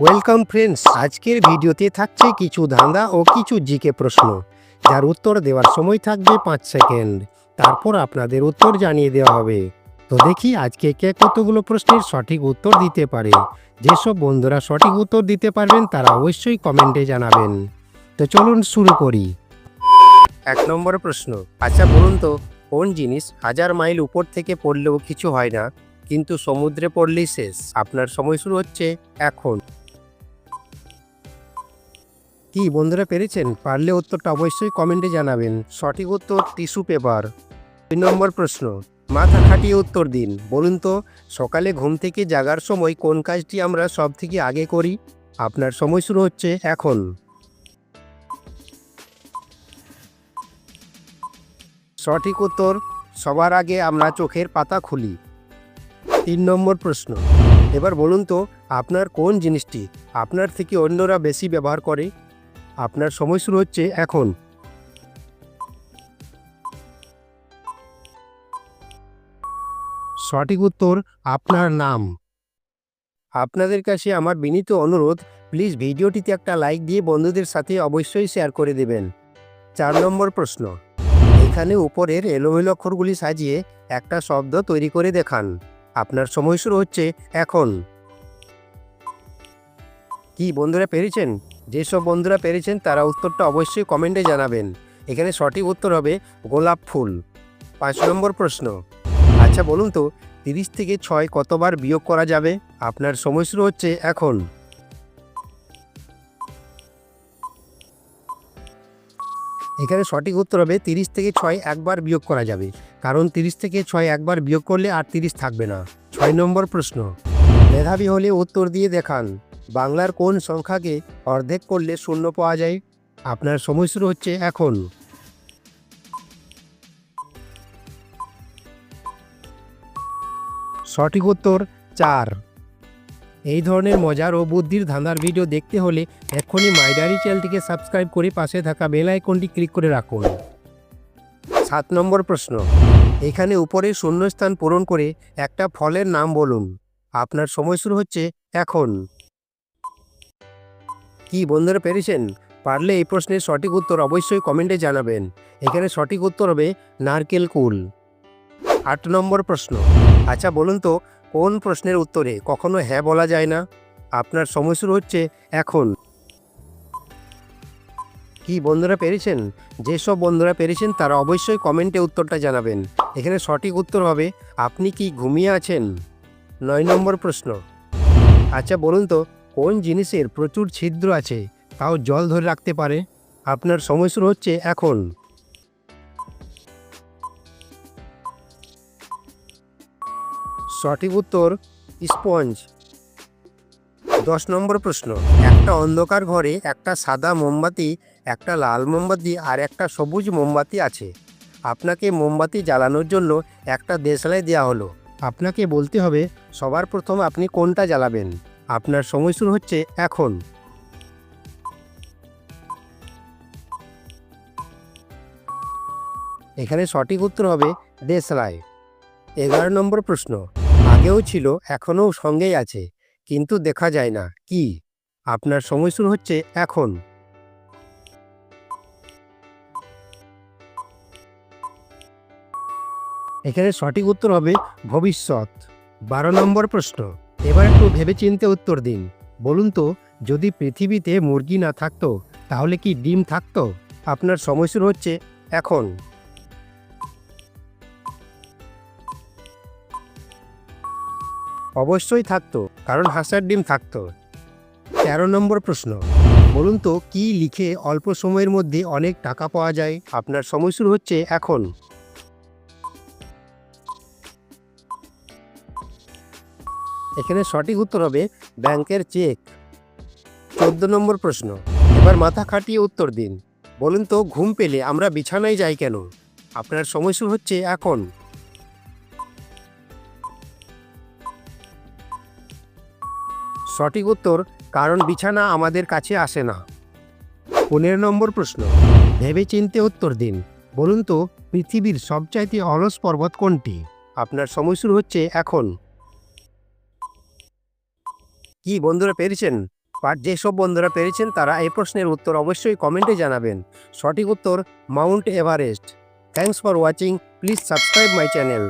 Welcome friends আজকের ভিডিওতে থাকছে কিছু ধাঁধা ও কিছু জিকে প্রশ্ন, যার উত্তর দেওয়ার সময় থাকবে পাঁচ সেকেন্ড। তারপর আপনাদের উত্তর জানিয়ে দেওয়া হবে। তো দেখি আজকে কে কতগুলো প্রশ্নের সঠিক উত্তর দিতে পারে। যেসব বন্ধুরা সঠিক উত্তর দিতে পারবেন, তারা অবশ্যই কমেন্টে জানাবেন। তো চলুন শুরু করি। এক নম্বর প্রশ্ন আচ্ছা বলুন তো, কোন জিনিস হাজার মাইল উপর থেকে পড়লেও কিছু হয় না, কিন্তু সমুদ্রে পড়লেই শেষ? আপনার সময় শুরু হচ্ছে এখন। কি বন্ধুরা পেরেছেন? পারলে উত্তরটা অবশ্যই কমেন্টে জানাবেন। সঠিক উত্তর টিস্যু পেপার। দুই নম্বর প্রশ্ন, মাথা খাটিয়ে উত্তর দিন। বলুন তো, সকালে ঘুম থেকে জাগার সময় কোন কাজটি আমরা সব থেকে আগে করি? আপনার সময় শুরু হচ্ছে এখন। সঠিক উত্তর, সবার আগে আমরা চোখের পাতা খুলি। তিন নম্বর প্রশ্ন, এবার বলুন তো, আপনার কোন জিনিসটি আপনার থেকে অন্যরা বেশি ব্যবহার করে? আপনার সময় শুরু হচ্ছে এখন। সঠিক উত্তর, আপনার নাম। আপনাদের কাছে আমার বিনীত অনুরোধ প্লিজ ভিডিওটিতে একটা লাইক দিয়ে বন্ধুদের সাথে অবশ্যই শেয়ার করে দেবেন। চার নম্বর প্রশ্ন। এখানে উপরের এলোমেলো অক্ষরগুলি সাজিয়ে একটা শব্দ তৈরি করে দেখান। আপনার সময় শুরু হচ্ছে এখন। কি, বন্ধুরা পেরেছেন? যেসব বন্ধুরা পেরেছেন তারা উত্তরটা অবশ্যই কমেন্টে জানাবেন। এখানে সঠিক উত্তর হবে গোলাপ ফুল। পাঁচ নম্বর প্রশ্ন। আচ্ছা বলুন তো, তিরিশ থেকে ছয় কতবার বিয়োগ করা যাবে? আপনার সময় শুরু হচ্ছে এখন। এখানে সঠিক উত্তর হবে তিরিশ থেকে ছয় একবার বিয়োগ করা যাবে। কারণ তিরিশ থেকে ছয় একবার বিয়োগ করলে আর তিরিশ থাকবে না। ছয় নম্বর প্রশ্ন। মেধাবী হলে উত্তর দিয়ে দেখান। বাংলার কোন সংখ্যাকে অর্ধেক করলে শূন্য পাওয়া যায়? আপনার সময় শুরু হচ্ছে এখন। সঠিক উত্তর চার। এই ধরনের মজার ও বুদ্ধির ধাঁধার ভিডিও দেখতে হলে এক্ষুনি মাইডারি চ্যানেলটিকে সাবস্ক্রাইব করে পাশে থাকা বেল আইকনটি ক্লিক করে রাখুন। সাত নম্বর প্রশ্ন। এখানে উপরে শূন্যস্থান পূরণ করে একটা ফলের নাম বলুন। আপনার সময় শুরু হচ্ছে এখন। কি বন্ধুরা পেরেছেন? পারলে এই প্রশ্নের সঠিক উত্তর অবশ্যই কমেন্টে জানাবেন। এখানে সঠিক উত্তর হবে নারকেল কুল। আট নম্বর প্রশ্ন। আচ্ছা বলুন তো, কোন প্রশ্নের উত্তরে কখনো হ্যাঁ বলা যায় না? আপনার সময় শুরু হচ্ছে এখন। কি বন্ধুরা পেরেছেন? যেসব বন্ধুরা পেরেছেন তারা অবশ্যই কমেন্টে উত্তরটা জানাবেন। এখানে সঠিক উত্তর হবে, আপনি কি ঘুমিয়ে আছেন? নয় নম্বর প্রশ্ন। আচ্ছা বলুন তো কোন জিনিসের প্রচুর ছিদ্র আছে তাও জল ধরে রাখতে পারে? আপনার সময় শুরু হচ্ছে এখন। সঠিক উত্তর, স্পঞ্জ। দশ নম্বর প্রশ্ন। একটা অন্ধকার ঘরে একটা সাদা মোমবাতি, একটা লাল মোমবাতি আর একটা সবুজ মোমবাতি আছে। আপনাকে মোমবাতি জ্বালানোর জন্য একটা দেশলাই দেওয়া হলো। আপনাকে বলতে হবে, সবার প্রথম আপনি কোনটা জ্বালাবেন? আপনার সময় শুরু হচ্ছে এখন। এখানে সঠিক উত্তর হবে দেশলাই। এগারো নম্বর প্রশ্ন। আগেও ছিল, এখনও সঙ্গেই আছে, কিন্তু দেখা যায় না, কি? আপনার সময় শুরু হচ্ছে এখন। এখানে সঠিক উত্তর হবে ভবিষ্যৎ। বারো নম্বর প্রশ্ন। এবার একটু ভেবেচিন্তে উত্তর দিন। বলুন তো, যদি পৃথিবীতে মুরগি না থাকতো, তাহলে কি ডিম থাকতো? আপনার সময় শুরু হচ্ছে এখন। অবশ্যই থাকতো, কারণ হাঁসার ডিম থাকতো। তেরো নম্বর প্রশ্ন। বলুন তো, কি লিখে অল্প সময়ের মধ্যে অনেক টাকা পাওয়া যায়? আপনার সময় শুরু হচ্ছে এখন। এখানে সঠিক উত্তর হবে ব্যাংকের চেক। চোদ্দ নম্বর প্রশ্ন, এবার মাথা খাটিয়ে উত্তর দিন। বলুন তো, ঘুম পেলে আমরা বিছানায় যাই কেন? আপনার সময় হচ্ছে এখন। সঠিক উত্তর, কারণ বিছানা আমাদের কাছে আসে না। পনেরো নম্বর প্রশ্ন ভেবে চিনতে উত্তর দিন। বলুন তো, পৃথিবীর সবচাইতে অলস পর্বত কোনটি? আপনার সময় শুরু হচ্ছে এখন। কি বন্ধুরা পেরেছেন? আর যেসব বন্ধুরা পেরেছেন তারা এই প্রশ্নের উত্তর অবশ্যই কমেন্টে জানাবেন। সঠিক উত্তর Mount Everest. Thanks for watching. Please subscribe my channel.